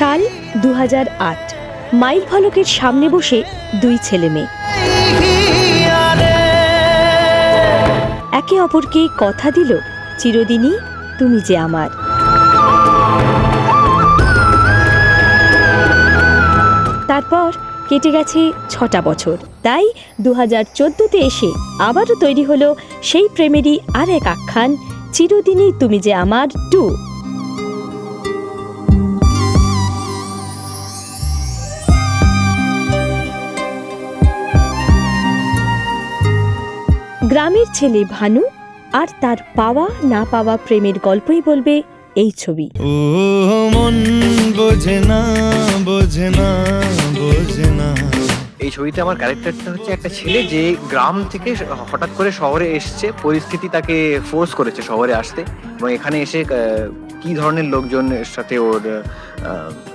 সাল দু মাইল ফলকের সামনে বসে দুই ছেলে মেয়ে। একে অপরকে কথা দিল, চিরদিনই তুমি যে আমার। তারপর কেটে গেছে ছটা বছর। তাই দু হাজার চোদ্দোতে এসে আবারও তৈরি হলো সেই প্রেমেরই আর এক আখ্যান, চিরদিনই তুমি যে আমার টু গ্রামের ছেলে ভানু আর তার পাওয়া না পাওয়া প্রেমের গল্পই বলবে এই ছবি। ও মন বোঝে না বোঝে না বোঝে না। এই ছবিতে আমার ক্যারেক্টারটা হচ্ছে একটা ছেলে যে গ্রাম থেকে হঠাৎ করে শহরে এসছে পরিস্থিতি তাকে ফোর্স করেছে শহরে আসতে এবং এখানে এসে কি ধরনের লোকজনের সাথে ওর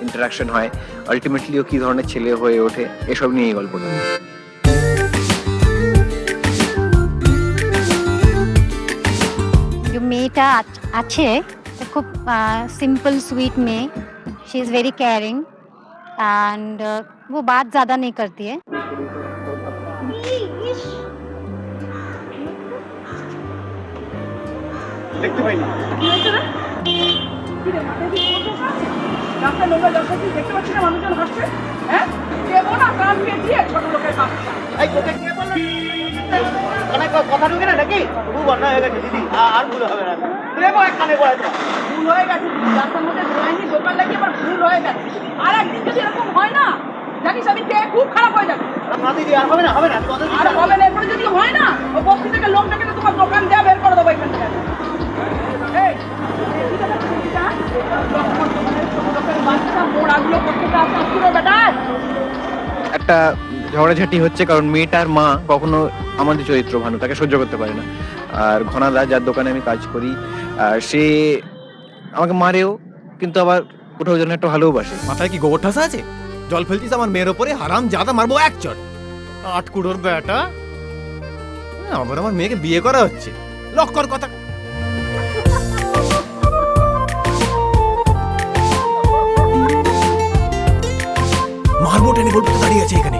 ইন্টারাকশন হয় আলটিমেটলি ও কি ধরনের ছেলে হয়ে ওঠে এসব নিয়ে এই গল্পটা মেয়েটা আছ- আছে তা খুব सिंपल स्वीट में she is very caring and वो बात ज़्यादा नहीं करती है রাস্তায় নোংরা জল খাচ্ছিস দেখতে পাচ্ছি না মানুষজন হাসছে হ্যাঁ দেবো না কান পেঁচিয়ে ছোট লোকের বাচ্চা কথা ঢুকে না নাকি? খুব অন্যায় হয়ে গেছে দিদি। আর ভুল হবে না। দেবো একখানে বলে তো ভুল হয়ে গেছে রাস্তার মধ্যে ধোয়াইনি দোকান লাগিয়ে আমার ভুল হয়ে গেছে। আর একদিন যদি এরকম হয় না জানিস আমি খুব খারাপ হয়ে যাবে। না দিদি আর হবে না হবে না আর হবে না। এরপরে যদি হয় না ও বস্তি থেকে লোকটাকে তো তোমার দোকান দেওয়া বের করে দেবো এখান থেকে। এই, বাচ্চা মোড়াগুলো বেটা একটা ঝগড়াঝাটি হচ্ছে কারণ মেয়েটার মা কখনো আমাদের চরিত্র ভানু তাকে সহ্য করতে পারে না। আর ঘনাদা, যার দোকানে আমি কাজ করি সে আমাকে মারেও, কিন্তু আবার কোথাও যেন একটা ভালোবাসে মাথায় কি গোবর ঠাসা আছে? জল ফেলতিস আমার মেয়ের ওপরে, হারাম জাদা মারবো এক চট। আট কুড়োর বেটা। আবার আমার মেয়েকে বিয়ে করা হচ্ছে। লক্কর কথা। মারবো টেনে বলতে দাঁড়িয়ে আছে এখানে।